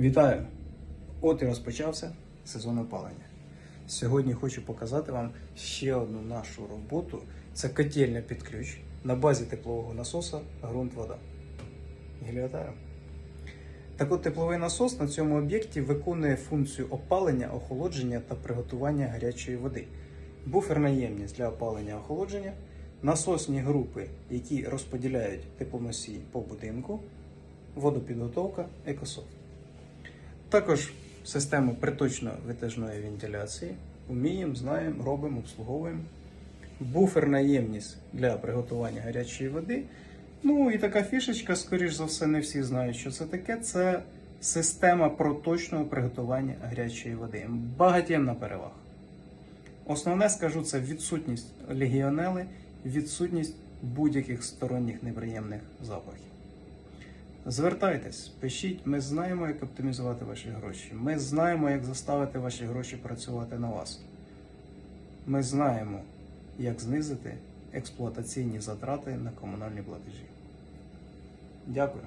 Вітаю! От і розпочався сезон опалення. Сьогодні хочу показати вам ще одну нашу роботу. Це котельня під ключ на базі теплового насоса ґрунт вода. Геліотаром. Так от тепловий насос на цьому об'єкті виконує функцію опалення, охолодження та приготування гарячої води. Буферна ємність для опалення охолодження, насосні групи, які розподіляють теплоносії по будинку, водопідготовка, екософт. Також систему приточно-витяжної вентиляції. Вміємо, знаємо, робимо, обслуговуємо. Буферна ємність для приготування гарячої води. Ну і така фішечка, скоріш за все, не всі знають, що це таке. Це система проточного приготування гарячої води. Багатємна перевага. Основне скажу, це відсутність легіонели, відсутність будь-яких сторонніх неприємних запахів. Звертайтесь, пишіть, ми знаємо, як оптимізувати ваші гроші. Ми знаємо, як заставити ваші гроші працювати на вас. Ми знаємо, як знизити експлуатаційні затрати на комунальні платежі. Дякую.